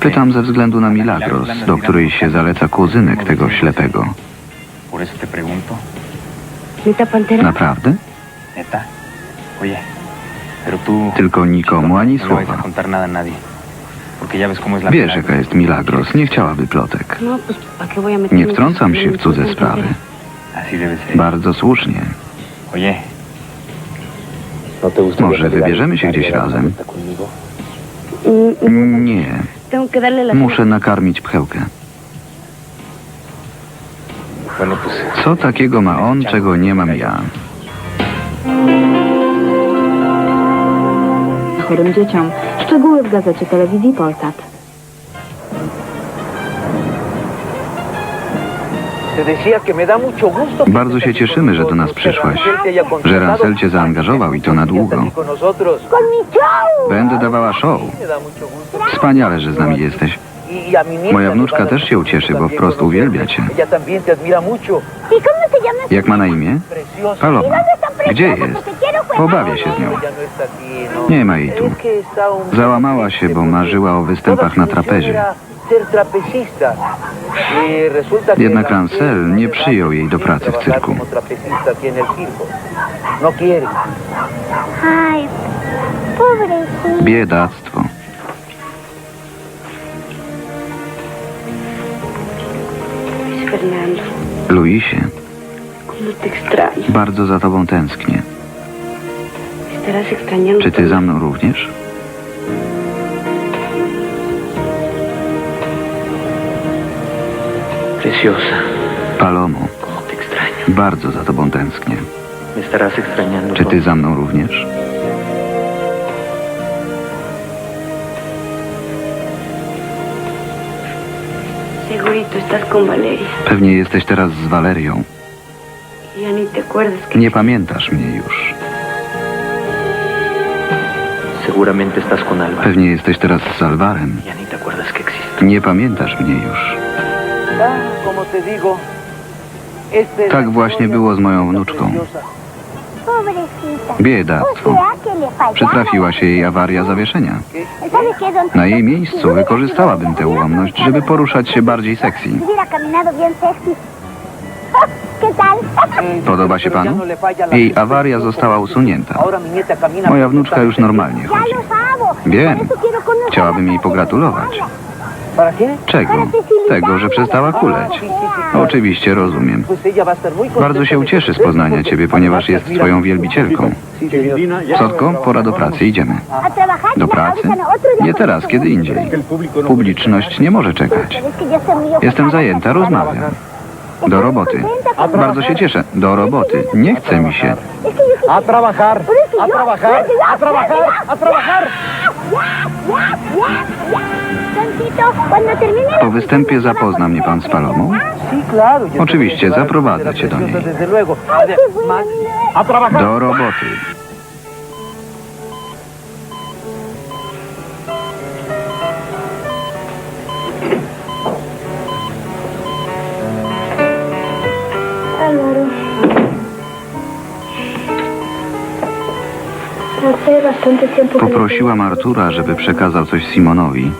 Pytam ze względu na Milagros, do której się zaleca kuzynek tego ślepego. Naprawdę? Tylko nikomu ani słowa. Wiesz, jaka jest Milagros, nie chciałaby plotek. No, pues, ¿para qué voy a meterme Nie wtrącam się w cudze sprawy. Bardzo słusznie. Oye, ¿No te gustaría Może wybierzemy się gdzieś razem? Nie, Tengo que darle la muszę nakarmić pchełkę. Pues Co takiego ma on, czego nie mam ja? chorym dzieciom. Szczegóły w gazecie telewizji Polsat. Bardzo się cieszymy, że do nas przyszłaś, że Rancel cię zaangażował i to na długo. Będę dawała show. Wspaniale, że z nami jesteś. Moja wnuczka też się ucieszy, bo wprost uwielbia cię. Jak ma na imię? Paloma. Gdzie jest? Pobawię się z nią. Nie ma jej tu. Załamała się, bo marzyła o występach na trapezie. Jednak Rancel nie przyjął jej do pracy w cyrku. Biedactwo. Luisie. Bardzo za tobą tęsknię. Czy ty za mną również? preciosa, Palomo, bardzo za tobą tęsknię. Czy ty za mną również? Pewnie jesteś teraz z Walerią. Nie pamiętasz mnie już. Pewnie jesteś teraz z existo. Nie pamiętasz mnie już. Tak właśnie było z moją wnuczką. Biedactwo. Przytrafiła się jej awaria zawieszenia. ¿Sabe qué, don Na jej miejscu wykorzystałabym tę ułomność, żeby poruszać się bardziej sexy. Podoba się panu? Jej awaria została usunięta. Moja wnuczka już normalnie chodzi. Wiem. Chciałabym jej pogratulować. Czego? Tego, że przestała kuleć. Oczywiście rozumiem. Bardzo się ucieszy z poznania ciebie, ponieważ jest twoją wielbicielką. Cotko, pora do pracy, idziemy. Do pracy? no, Nie teraz, kiedy indziej. Publiczność nie może czekać. Jestem zajęta, rozmawiam. Do roboty. Bardzo się cieszę. Do roboty. Nie chce mi się. A trabajar, a trabajar, a trabajar, a trabajar. Po występie zapozna mnie pan z Palomą? Oczywiście, zaprowadzę cię do niej. preciosa, Desde Poprosiłam Artura, żeby przekazał coś Simonowi,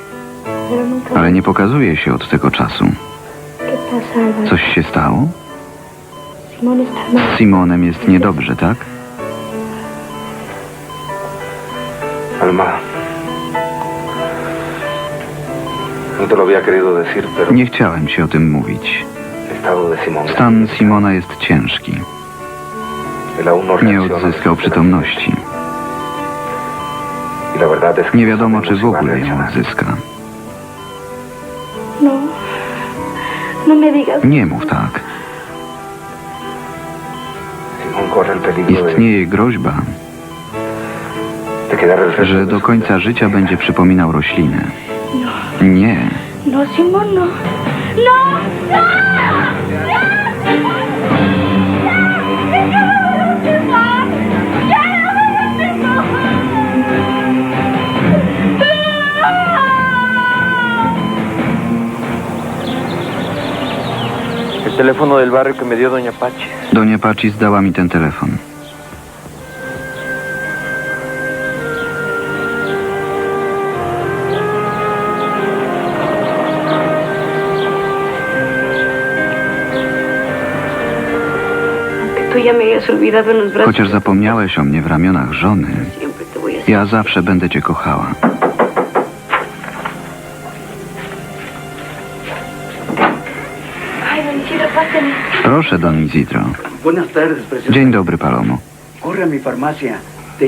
ale nie pokazuje się od tego czasu. Coś się stało? Z Simonem jest niedobrze, tak? No Nie chciałem ci o tym mówić. Stan Simona jest ciężki. no Nie odzyskał przytomności. Nie no wiadomo, czy w ogóle ją odzyska. No. No. Nie mów tak. Istnieje groźba, że do końca życia będzie przypominał roślinę. Nie. No, Simón, no. El teléfono del barrio que me dio Doña Pachi. Doña Pacis dała mi ten telefon. Chociaż zapomniałeś o mnie w ramionach żony, ja zawsze będę cię kochała. Proszę, Don Isidro. Dzień dobry, Palomo.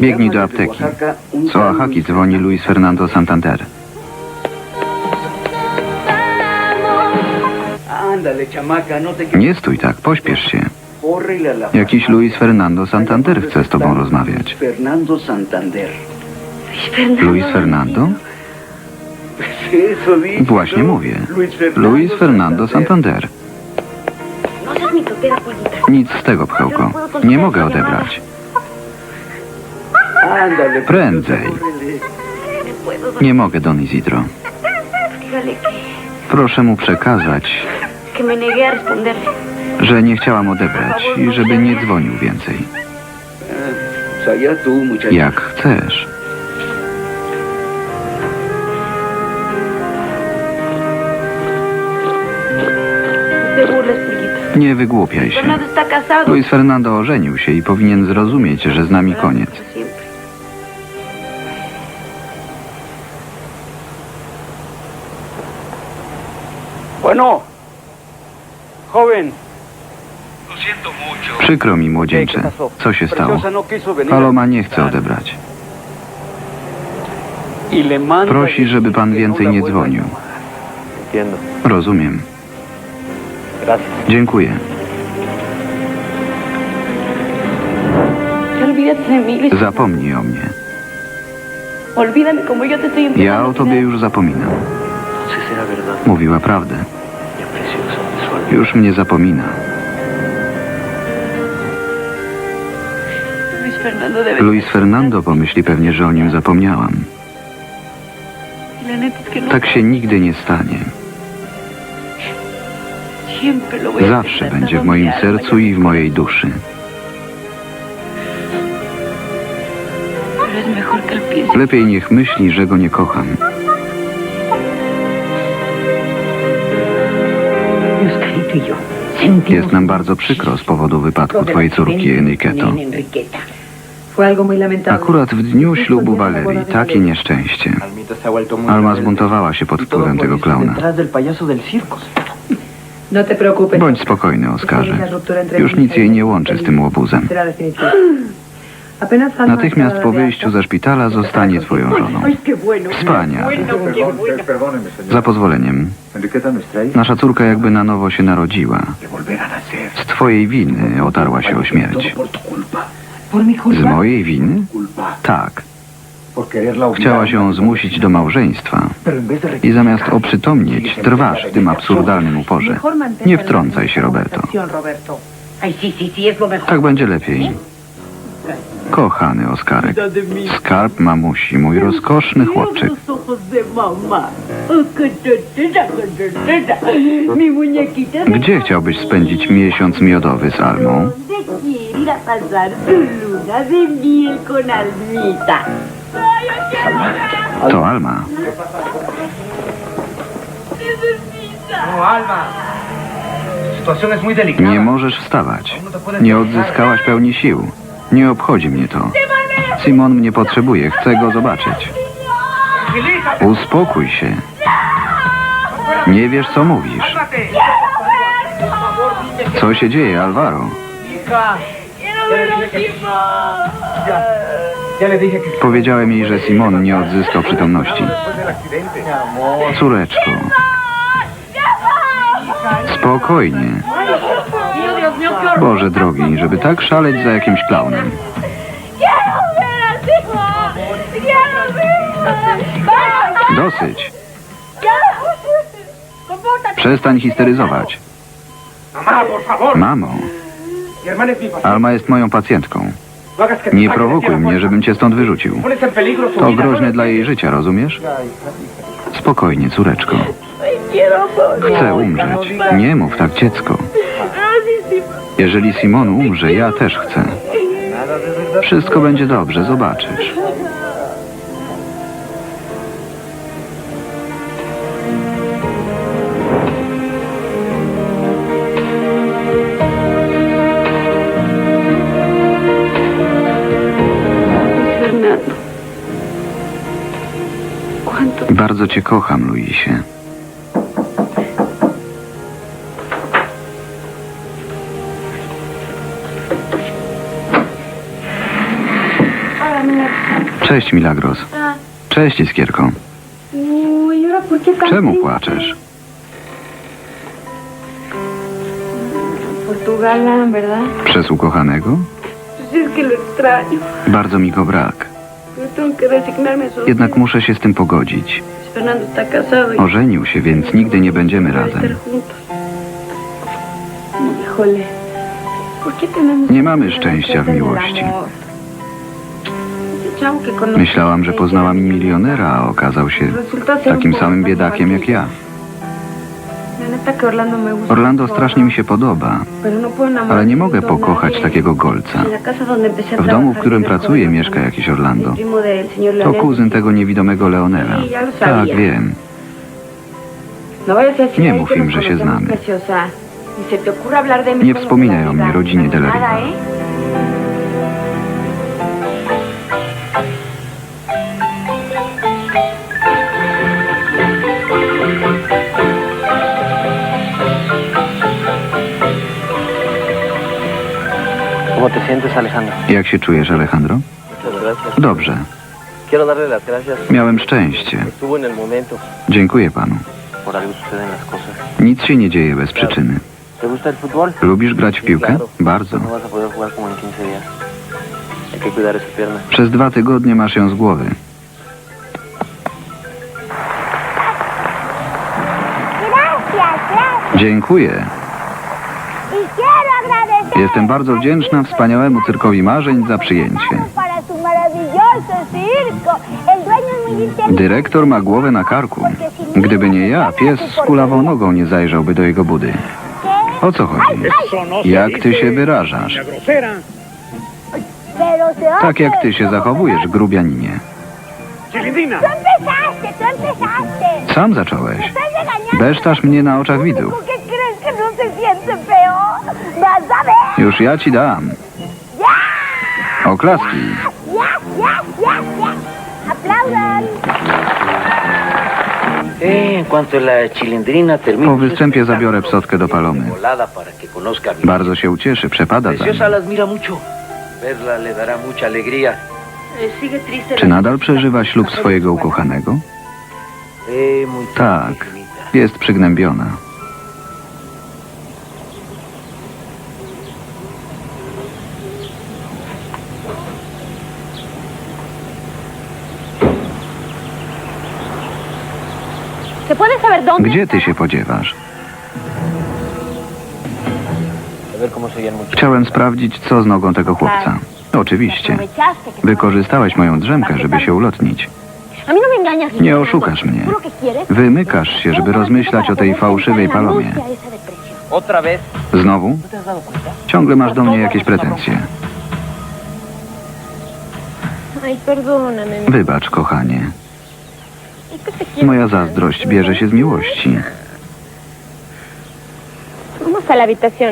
Biegnij do apteki. Z Oaxaki dzwoni Luis Fernando Santander. No. Nie stój tak, pośpiesz się. Jakiś. Luis Fernando Santander chce z tobą rozmawiać. Luis Fernando. Właśnie mówię. Luis Fernando Santander. Nic z tego, pchełko. Nie mogę odebrać. Prędzej. Nie mogę, Don Isidro. Proszę mu przekazać, że nie chciałam odebrać i żeby nie dzwonił więcej. Jak chcesz. Nie wygłupiaj się. Luis Fernando ożenił się i powinien zrozumieć, że z nami koniec. Bueno. Joven. Przykro mi, młodzieńcze. Co się stało? No. Paloma nie chce odebrać. Y Prosi, żeby pan no więcej nie dzwonił. Rozumiem. Dziękuję. Zapomnij o mnie. Ja o tobie już zapominam. Mówiła prawdę. Już mnie zapomina. Luis Fernando pomyśli pewnie, że o nim zapomniałam. Que no. Tak się nigdy nie stanie. Zawsze będzie w moim sercu i w mojej duszy. Lepiej niech myśli, że go nie kocham. Jest nam bardzo przykro z powodu wypadku twojej córki Enriqueto. Akurat w dniu ślubu Valerii takie nieszczęście. Alma zbuntowała się pod wpływem tego klauna. detrás del payaso del circo. No te preocupes. Bądź spokojny, Oskarze. Już nic jej nie łączy z tym łobuzem. Natychmiast po wyjściu ze szpitala zostanie twoją żoną. Wspaniale. Za pozwoleniem. Nasza córka jakby na nowo się narodziła. Z twojej winy otarła się o śmierć. Z mojej winy? Tak. Chciała się zmusić do małżeństwa. I zamiast oprzytomnieć, trwasz w tym absurdalnym uporze. Nie wtrącaj się, Roberto. Tak będzie lepiej. Kochany Oskarek. Skarb mamusi, mój rozkoszny chłopczyk. Gdzie chciałbyś spędzić miesiąc miodowy z Almą? ¿Dónde quiere ir a pasar su luna de miel con Almita? To Alma. Nie możesz wstawać. Nie odzyskałaś pełni sił. Nie obchodzi mnie to. Simon mnie potrzebuje, chcę go zobaczyć. Uspokój się. Nie wiesz, co mówisz. Co się dzieje, Alvaro? Powiedziałem jej, że Simon nie odzyskał przytomności. Córeczko. Spokojnie. Boże drogi, żeby tak szaleć za jakimś klaunem. Dosyć. Przestań histeryzować. Mamo. Alma jest moją pacjentką. Nie te prowokuj mnie, żebym cię stąd wyrzucił. To groźne dla jej życia, rozumiesz? Spokojnie, córeczko. Chcę umrzeć. Nie mów tak, dziecko. Jeżeli Simon umrze, ja też chcę. Wszystko będzie dobrze, zobaczysz. Bardzo cię kocham, Luisie. Cześć, Milagros. Cześć, Iskierko. Czemu płaczesz? Przez ukochanego? Bardzo mi go brak. Jednak muszę się z tym pogodzić. Ożenił się, więc nigdy nie będziemy razem. juntos. Híjole. ¿Por qué tenemos Nie mamy szczęścia w miłości. Myślałam, że poznałam milionera, a okazał się takim samym biedakiem jak ja. Orlando strasznie mi się podoba, no ale nie mogę pokochać takiego golca. W domu, w którym pracuję, mieszka jakiś Orlando. To kuzyn tego niewidomego Leonela. Tak, wiem. No Nie mów im, że się znamy. mí Nie wspominaj o mnie amiga. rodzinie de ¿Cómo te sientes, Alejandro? Jak się czujesz, Alejandro? Dobrze. Quiero darle las gracias. Miałem szczęście. Estuvo en el momento. Dziękuję panu. Por algo suceden las cosas. Nic się nie dzieje bez przyczyny. ¿Te gusta el fútbol? Lubisz grać w piłkę? Bardzo. No vas a poder jugar como en 15 días. Hay que cuidar esa pierna. Przez dwa tygodnie masz ją z głowy. Dziękuję. Jestem bardzo wdzięczna wspaniałemu cyrkowi marzeń za przyjęcie. Dyrektor ma głowę na karku. Gdyby nie ja, pies z kulawą nogą nie zajrzałby do jego budy. O co chodzi? Jak ty się wyrażasz? Tak jak ty się zachowujesz, grubianinie. Sam zacząłeś. Besztasz mnie na oczach widzów. ¿Por qué crees que no se siente peor? Vas a ver. Już ja ci dam. Oklaski. Eh. Po występie zabiorę psotkę do Palomy. Bardzo się ucieszy, przepada za. Eh. Czy nadal przeżywa ślub swojego ukochanego? Eh, Tak, jest przygnębiona. ¿Se puede saber dónde? Gdzie ty się podziewasz? Chciałem sprawdzić, co z nogą tego chłopca. Oczywiście. Wykorzystałeś moją drzemkę, żeby się ulotnić. No. Nie oszukasz mnie. Wymykasz się, żeby rozmyślać o tej fałszywej palomie. Znowu? ¿No? Ciągle masz do mnie jakieś pretensje. Wybacz, kochanie. Es que te quiero. Moja zazdrość bierze się z miłości.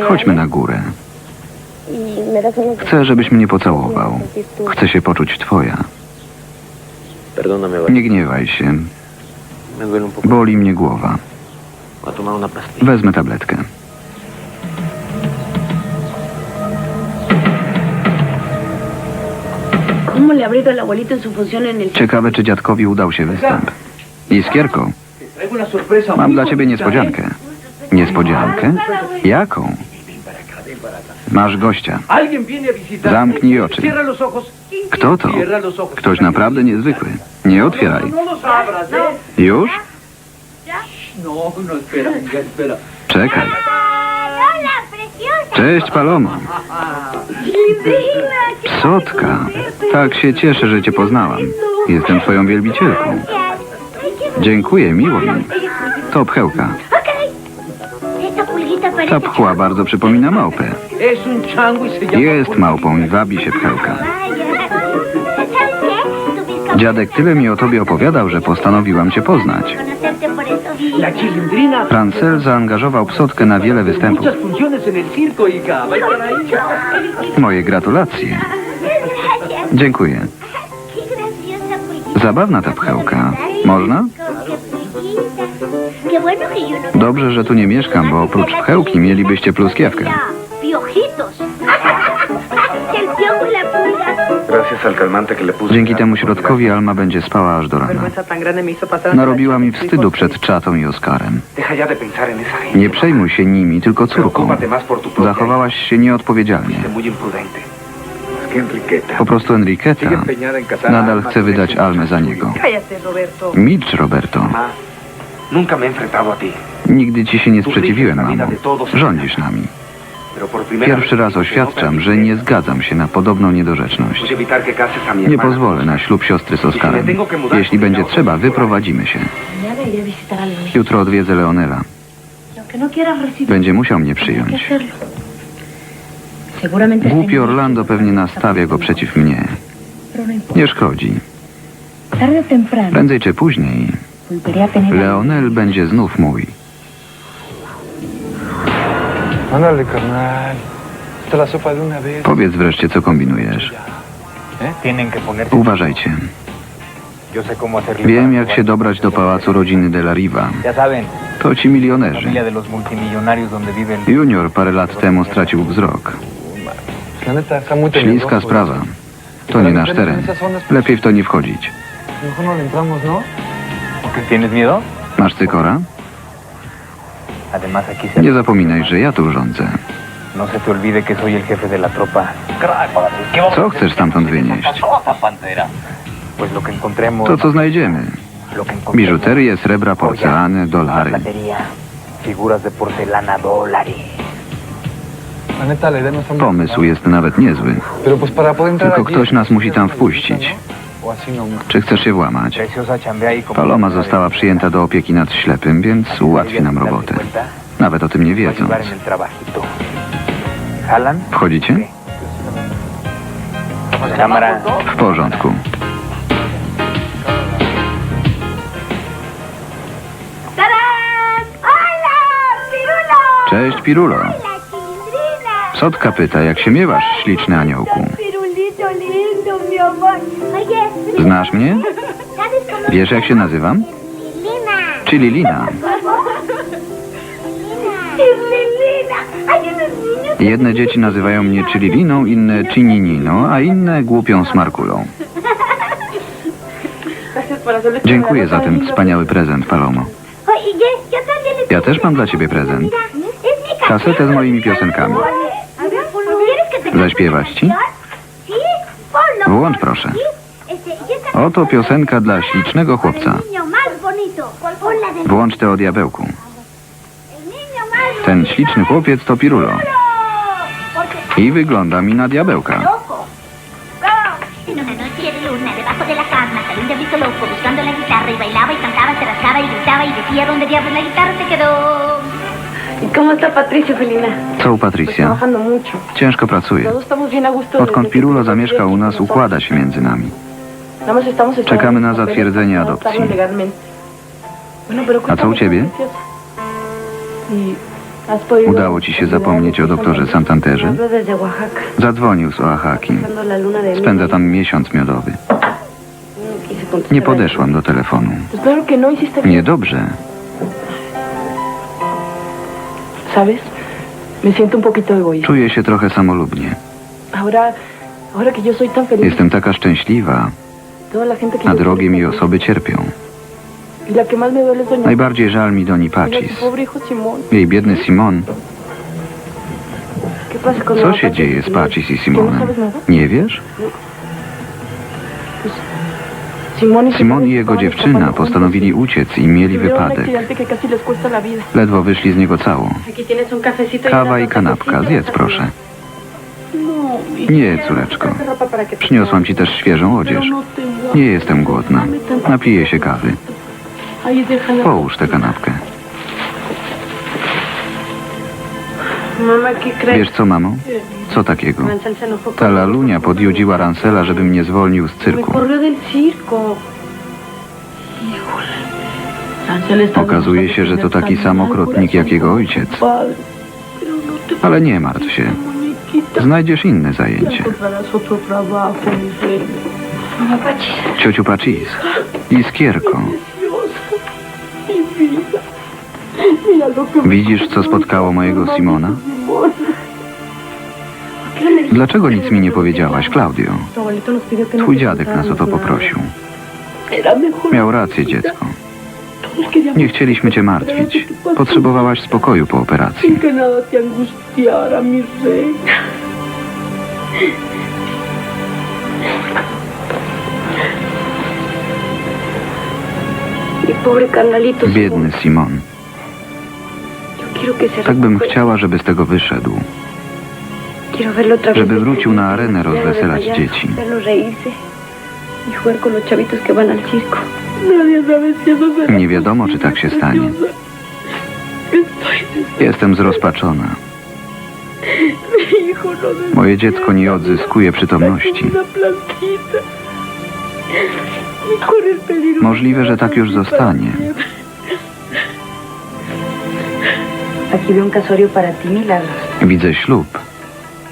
Chodźmy na górę. Chcę, żebyś mnie pocałował. Chcę się poczuć twoja. Nie gniewaj się. Boli mnie głowa. Wezmę tabletkę. ¿Cómo le habrá ido al abuelito en su función en el Ciekawe, czy dziadkowi udał się występ. Iskierko, mam dla ciebie niespodziankę. Niespodziankę? Jaką? Masz gościa. Zamknij oczy. Kto to? Ktoś naprawdę niezwykły. Nie otwieraj. Już? Czekaj. Cześć, Palomo. Psotka. Tak się cieszę, że cię poznałam. Jestem twoją wielbicielką. Dziękuję, miło mi. To pchełka. Ta pchła bardzo przypomina małpę. Jest małpą i wabi się pchełka. Dziadek tyle mi o tobie opowiadał, że postanowiłam cię poznać. Francel zaangażował psotkę na wiele występów. Moje gratulacje. Dziękuję. Zabawna ta pchełka. Można? Dobrze, że tu nie mieszkam, bo oprócz pchełki mielibyście pluskiewkę. Dzięki temu środkowi Alma będzie spała aż do rana. Narobiła mi wstydu przed czatą i Oskarem. Nie przejmuj się nimi, tylko córką. Zachowałaś się nieodpowiedzialnie. Po prostu Enriqueta nadal chce wydać Almę za niego. Milcz, Roberto. Nigdy ci się nie sprzeciwiłem, mamo. Rządzisz nami. Pierwszy raz oświadczam, że nie zgadzam się na podobną niedorzeczność. Nie pozwolę na ślub siostry z Oskarem. Jeśli będzie trzeba, wyprowadzimy się. Jutro odwiedzę Leonela. Y no Będzie musiał mnie przyjąć. Głupi Orlando pewnie nastawia go przeciw mnie. No. Nie szkodzi. Prędzej czy później Leonel będzie znów mój. Powiedz wreszcie, co kombinujesz. ¿Eh? Uważajcie. Wiem, jak się dobrać do pałacu rodziny de la Riva. To ci milionerzy. Junior parę lat temu stracił wzrok. Śliska sprawa. To nie nasz teren. Lepiej w to nie wchodzić. Tienes miedo? Masz cykora? Además, aquí se... Nie zapominaj, że ja tu rządzę. No se te olvide que soy el jefe de la tropa. Co chcesz stamtąd wynieść? Pues lo que encontremos... To, co znajdziemy. Biżuterię, srebra, porcelany, dolary. Figuras de porcelana, idea no Pomysł jest nawet niezły. Tylko ktoś nas musi tam wpuścić. Czy chcesz się włamać? Paloma została przyjęta do opieki nad ślepym, więc ułatwi nam robotę. Nawet o tym nie wiedząc. Wchodzicie? W porządku. Cześć, Pirulo. Sotka pyta, jak się miewasz, śliczny aniołku. Znasz mnie? ¿sabes cómo Wiesz, jak się nazywam? Czyli Lina. Jedne dzieci nazywają mnie Chililiną, inne Chinininą, a inne głupią Smarkulą. Dziękuję za ten wspaniały prezent, Palomo. Ja też mam dla ciebie prezent. Kasetę z moimi piosenkami. A ver, ¿quieres que te Zaśpiewać ci? Włącz proszę. Y Oto piosenka dla ślicznego chłopca. Włącz tę o diabełku. Ten śliczny chłopiec to Pirulo. I wygląda mi na diabełka. buscando la guitarra y bailaba y cantaba, se rascaba y gritaba y decía diablos la guitarra se quedó. ¿Y cómo está Patricio, Felina? Co u Patricia? trabajando mucho. Ciężko pracuje. Todos estamos bien a gusto. Odkąd desde que Pirulo se zamieszkał u nas, układa się między nami. Nada más estamos esperando Czekamy na los papeles zatwierdzenie para adopcji. adoptarlo legalmente. Bueno, pero A co u ciebie? ¿Y has podido- Udało ci się zapomnieć o doktorze Santanterze? Hablo desde Oaxaca, Zadzwonił z Oaxaki. pasando la luna de Spędza tam miesiąc miodowy. No quise contestar Nie a- podeszłam do telefonu. Pues claro que no hiciste bien. Niedobrze. ¿Sabes? Me siento un poquito egoísta. Czuję się trochę samolubnie. Ahora, ahora que yo soy tan feliz, Jestem taka szczęśliwa, toda la gente que a yo drogie mi osoby cierpią. Y la que más me duele es doña Najbardziej żal mi Doni Mira, su Pacis. pobre hijo Simón. Jej biedny Simon. ¿Qué pasa con Co się dzieje y z? Pacis i ¿Que no Simonem? Nie wiesz? Simon i jego dziewczyna postanowili uciec i mieli wypadek. Ledwo wyszli z niego y Kawa i kanapka, zjedz proszę. No, Nie, córeczko. Przyniosłam ci też świeżą Pero odzież. no Nie jestem głodna. Napiję się kawy. Połóż tę kanapkę. Wiesz co, mamo? Co takiego? Ta lalunia podjudziła Rancela, żeby mnie zwolnił z cyrku. Okazuje się, że to taki sam okrutnik jak jego ojciec. Ale nie martw się. Znajdziesz inne zajęcie. Ciociu Pacis. Iskierko. Widzisz, co spotkało mojego Simona? Dlaczego nic mi nie powiedziałaś, no Twój dziadek nas o to poprosił. Miał rację, dziecko. Nie chcieliśmy cię martwić. Potrzebowałaś spokoju po operacji. sin que Tak bym chciała, żeby z tego wyszedł. Żeby wrócił na arenę rozweselać dzieci. Nie wiadomo, czy tak się stanie. Jestem zrozpaczona. Moje dziecko nie odzyskuje przytomności. Możliwe, że tak już zostanie. Aquí veo un casorio para ti, Milagros. Widzę ślub,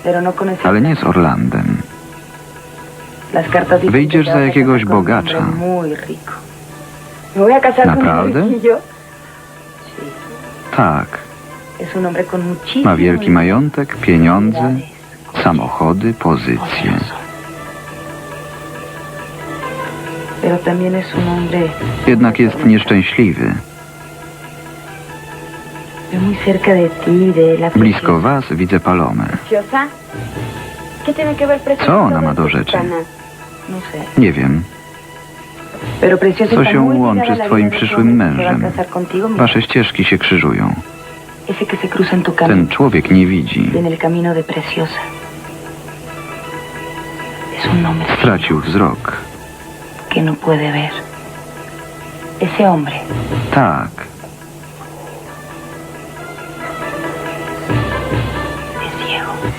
Pero no con ese ale nie z Orlandem. Las cartas dicen Wyjdziesz que te za vas a jakiegoś casar con un bogacza. hombre Muy rico. Me voy a casar Naprawdę? con un riquillo. Tak, Es un hombre con muchísimo ma wielki majątek, pieniądze, samochody, pozycje. Pero también es un hombre Jednak jest nieszczęśliwy. Blisko was widzę Palomę. Co ona ma do rzeczy? No. Nie wiem. Co się łączy z twoim przyszłym mężem? Wasze ścieżki się krzyżują. Ten człowiek nie widzi. En el camino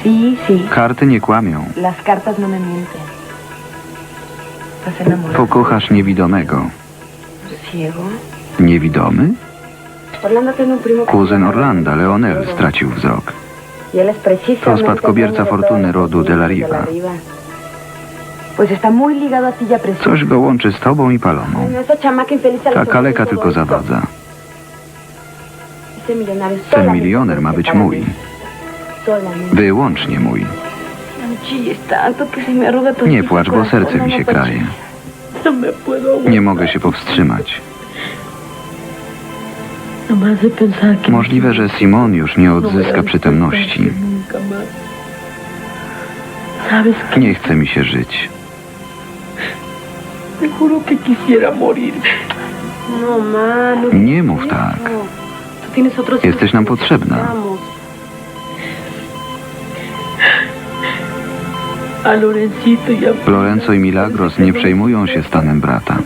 Sí, sí. karty nie kłamią. Las cartas no me mienten. Estás enamorado. Pokochasz niewidomego. Ciego. Niewidomy? Orlando tiene un primo que Kuzyn Orlanda, Leonel, stracił wzrok. Y él es precisamente To spadkobierca fortuny rodu de la Riva. Riva. Pues está muy ligado a ti ya preciosa. Coś go łączy z tobą i Palomą. No, Ta kaleka tylko zawadza. Ten milioner ma być mój. Wyłącznie mój. Nie płacz, bo serce mi się kraje. Nie mogę się powstrzymać. Możliwe, że Simon już nie odzyska przytomności. Nie chce mi się żyć. No, no Nie mów tak. Jesteś nam potrzebna. Lorenzo i Milagros nie przejmują się stanem brata.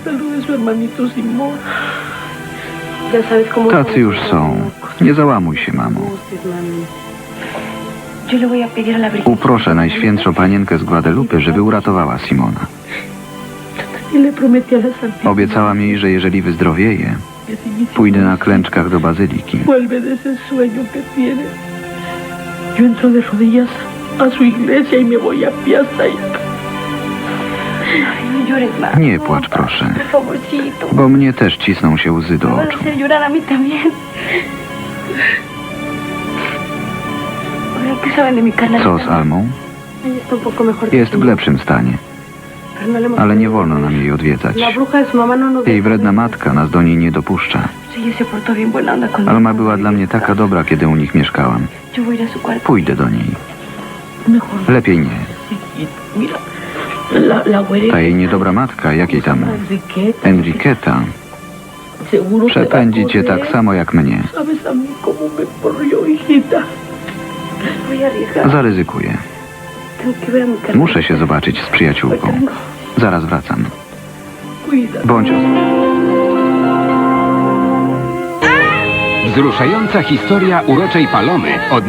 Tacy już są. Nie załamuj się, mamo. Uproszę Najświętszą Panienkę z Guadalupe, żeby uratowała Simona. Y Obiecałam jej, że jeżeli wyzdrowieje, pójdę na klęczkach do bazyliki. A su iglesia y me voy a. Nie płacz, proszę, bo mnie też cisną się łzy do oczu. Co z Almą? Jest w lepszym stanie, ale nie wolno nam jej odwiedzać. Jej wredna matka nas do niej nie dopuszcza. Alma była dla mnie taka dobra, kiedy u nich mieszkałam. Pójdę do niej. Lepiej nie. Ta jej niedobra matka, jakiej tam Enriqueta, przepędzi cię tak samo jak mnie. Zaryzykuję. Muszę się zobaczyć z przyjaciółką. Zaraz wracam. Bądź ostrożny. Wzruszająca historia uroczej Palomy od